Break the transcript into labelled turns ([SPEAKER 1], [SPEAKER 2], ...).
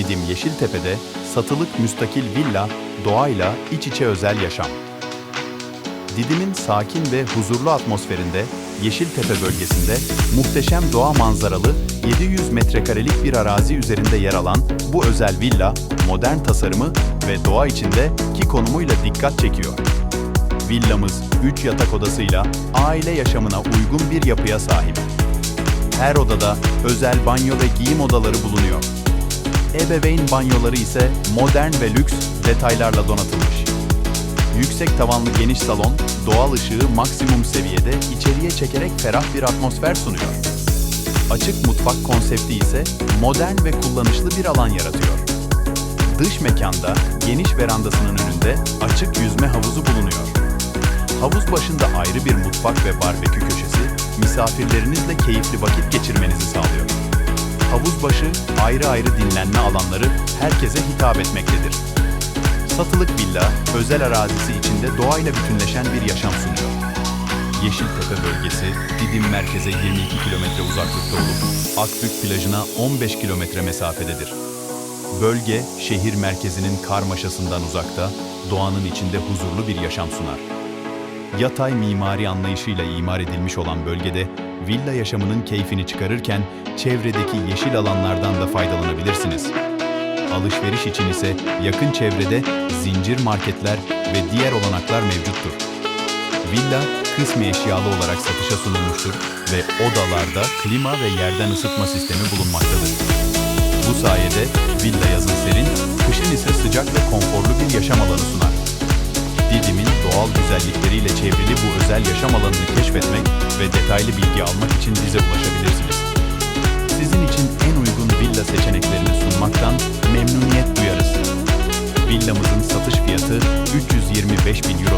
[SPEAKER 1] Didim Yeşiltepe'de satılık müstakil villa, doğayla iç içe özel yaşam. Didim'in sakin ve huzurlu atmosferinde Yeşiltepe bölgesinde muhteşem doğa manzaralı 700 metrekarelik bir arazi üzerinde yer alan bu özel villa, modern tasarımı ve doğa içinde ki konumuyla dikkat çekiyor. Villamız 3 yatak odasıyla aile yaşamına uygun bir yapıya sahip. Her odada özel banyo ve giyim odaları bulunuyor. Ebeveyn banyoları ise modern ve lüks detaylarla donatılmış. Yüksek tavanlı geniş salon, doğal ışığı maksimum seviyede içeriye çekerek ferah bir atmosfer sunuyor. Açık mutfak konsepti ise modern ve kullanışlı bir alan yaratıyor. Dış mekanda geniş verandasının önünde açık yüzme havuzu bulunuyor. Havuz başında ayrı bir mutfak ve barbekü köşesi misafirlerinizle keyifli vakit geçirmenizi sağlıyor. Havuz başı ayrı ayrı dinlenme alanları herkese hitap etmektedir. Satılık villa, özel arazisi içinde doğayla bütünleşen bir yaşam sunuyor. Yeşiltepe bölgesi, Didim merkeze 22 kilometre uzaklıkta olup Akbük plajına 15 kilometre mesafededir. Bölge, şehir merkezinin karmaşasından uzakta, doğanın içinde huzurlu bir yaşam sunar. Yatay mimari anlayışıyla imar edilmiş olan bölgede villa yaşamının keyfini çıkarırken çevredeki yeşil alanlardan da faydalanabilirsiniz. Alışveriş için ise yakın çevrede zincir marketler ve diğer olanaklar mevcuttur. Villa kısmi eşyalı olarak satışa sunulmuştur ve odalarda klima ve yerden ısıtma sistemi bulunmaktadır. Bu sayede villa yazın serin, doğal güzellikleriyle çevrili bu özel yaşam alanını keşfetmek ve detaylı bilgi almak için bize ulaşabilirsiniz. Sizin için en uygun villa seçeneklerini sunmaktan memnuniyet duyarız. Villamızın satış fiyatı 325 bin eurodur.